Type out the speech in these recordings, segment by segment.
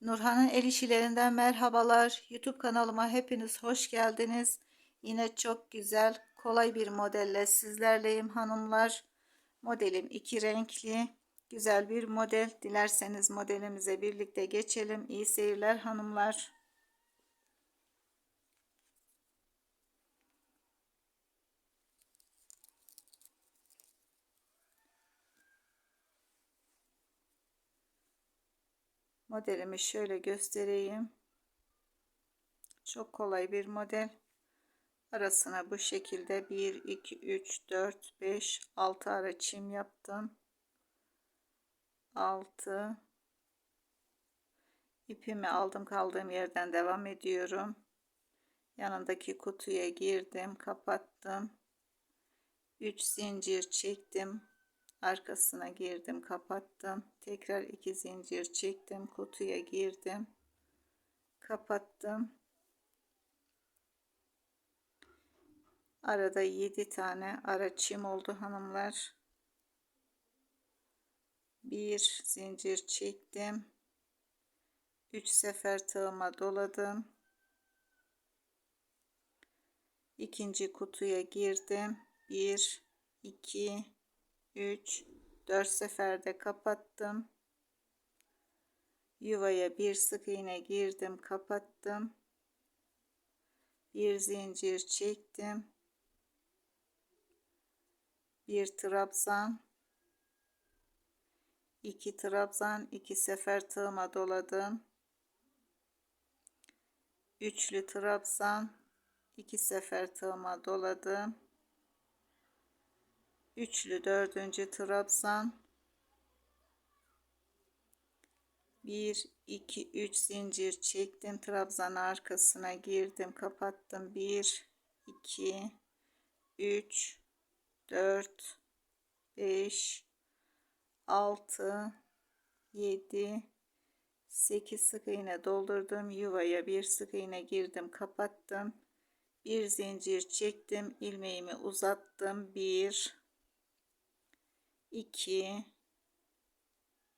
Nurhan'ın el işlerinden merhabalar. YouTube kanalıma hepiniz hoş geldiniz. Yine çok güzel, kolay bir modelle sizlerleyim hanımlar. Modelim iki renkli, güzel bir model. Dilerseniz modelimize birlikte geçelim. İyi seyirler hanımlar. Modelimi şöyle göstereyim. Çok kolay bir model. Arasına bu şekilde 1, 2, 3, 4, 5, 6 ara çim yaptım. 6 ipimi aldım kaldığım yerden devam ediyorum. Yanındaki kutuya girdim, kapattım. 3 zincir çektim arkasına girdim kapattım. Tekrar iki zincir çektim kutuya girdim. Kapattım. Arada 7 tane ara çim oldu hanımlar. Bir zincir çektim. 3 sefer tığıma doladım. İkinci kutuya girdim. 1 2 3 4 seferde kapattım. Yuvaya bir sık iğne girdim kapattım. Bir zincir çektim. Bir trabzan. İki trabzan iki sefer tığıma doladım. Üçlü trabzan iki sefer tığıma doladım üçlü dördüncü trabzan. 1 2 3 zincir çektim. Trabzan arkasına girdim kapattım. 1 2 3 4 5 6 7 8 sık iğne doldurdum. Yuvaya bir sık iğne girdim kapattım. Bir zincir çektim ilmeğimi uzattım. 1 2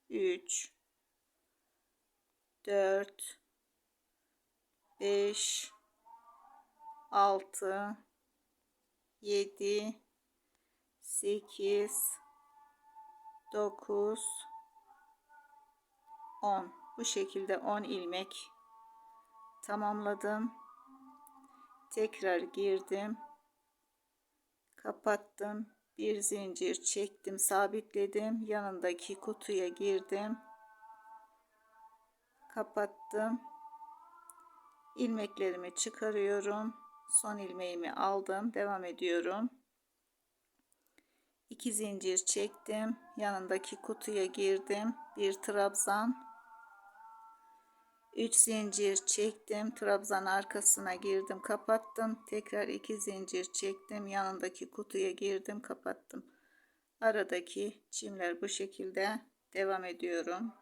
3 4 5 6 7 8 9 10 bu şekilde 10 ilmek tamamladım. Tekrar girdim. Kapattım bir zincir çektim sabitledim. Yanındaki kutuya girdim. Kapattım. İlmeklerimi çıkarıyorum. Son ilmeğimi aldım. Devam ediyorum. 2 zincir çektim. Yanındaki kutuya girdim. Bir trabzan 3 zincir çektim trabzan arkasına girdim kapattım. Tekrar 2 zincir çektim yanındaki kutuya girdim kapattım. Aradaki çimler bu şekilde. Devam ediyorum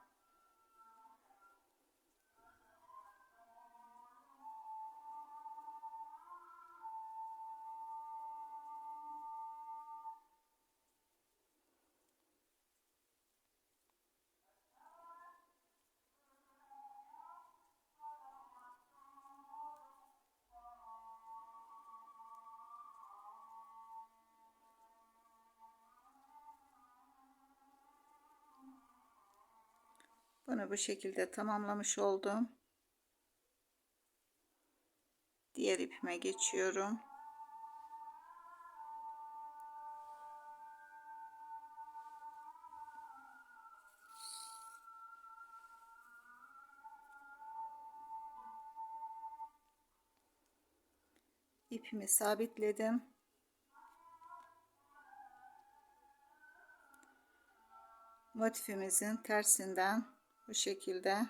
Bunu bu şekilde tamamlamış oldum. Diğer ipime geçiyorum. ipimi sabitledim. Motifimizin tersinden bu şekilde.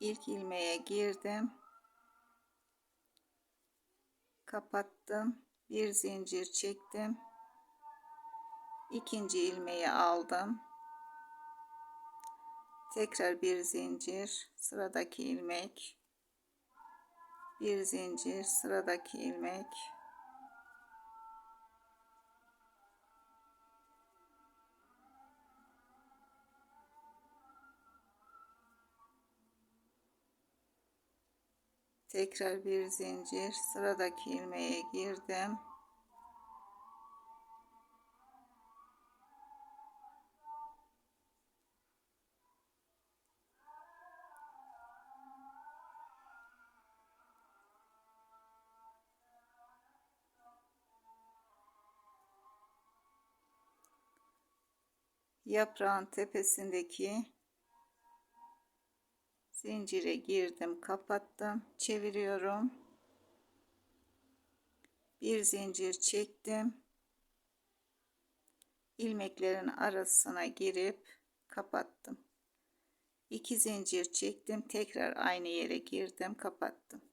İlk ilmeğe girdim. Kapattım. Bir zincir çektim. İkinci ilmeği aldım. Tekrar bir zincir. Sıradaki ilmek. Bir zincir. Sıradaki ilmek tekrar bir zincir. Sıradaki ilmeğe girdim. Yaprağın tepesindeki zincire girdim kapattım çeviriyorum. Bir zincir çektim. İlmeklerin arasına girip kapattım. İki zincir çektim tekrar aynı yere girdim kapattım.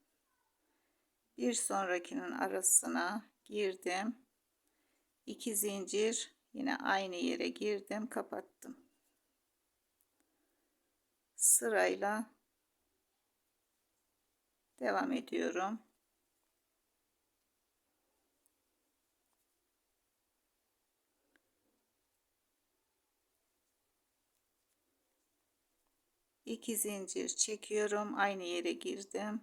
Bir sonrakinin arasına girdim. İki zincir yine aynı yere girdim kapattım. Sırayla devam ediyorum. İki zincir çekiyorum. Aynı yere girdim.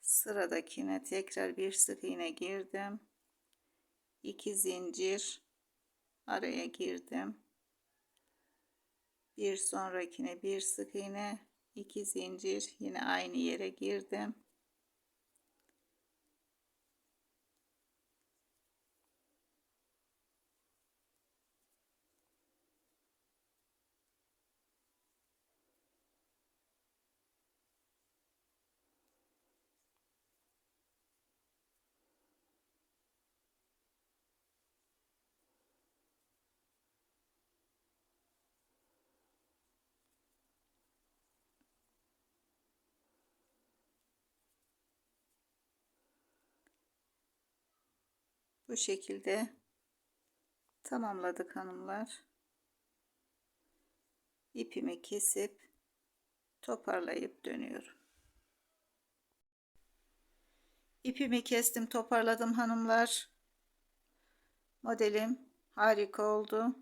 Sıradakine tekrar bir sık iğne girdim. İki zincir araya girdim. Bir sonrakine bir sık iğne iki zincir. Yine aynı yere girdim bu şekilde tamamladık hanımlar. İpimi kesip toparlayıp dönüyorum. İpimi kestim toparladım hanımlar. Modelim harika oldu.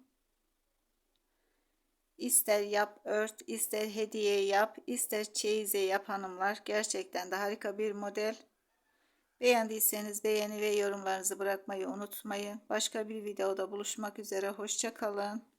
İster yap ört ister hediye yap ister çeyize yap hanımlar. Gerçekten de harika bir model Beğendiyseniz beğeni ve yorumlarınızı bırakmayı unutmayın. Başka bir videoda buluşmak üzere. Hoşçakalın.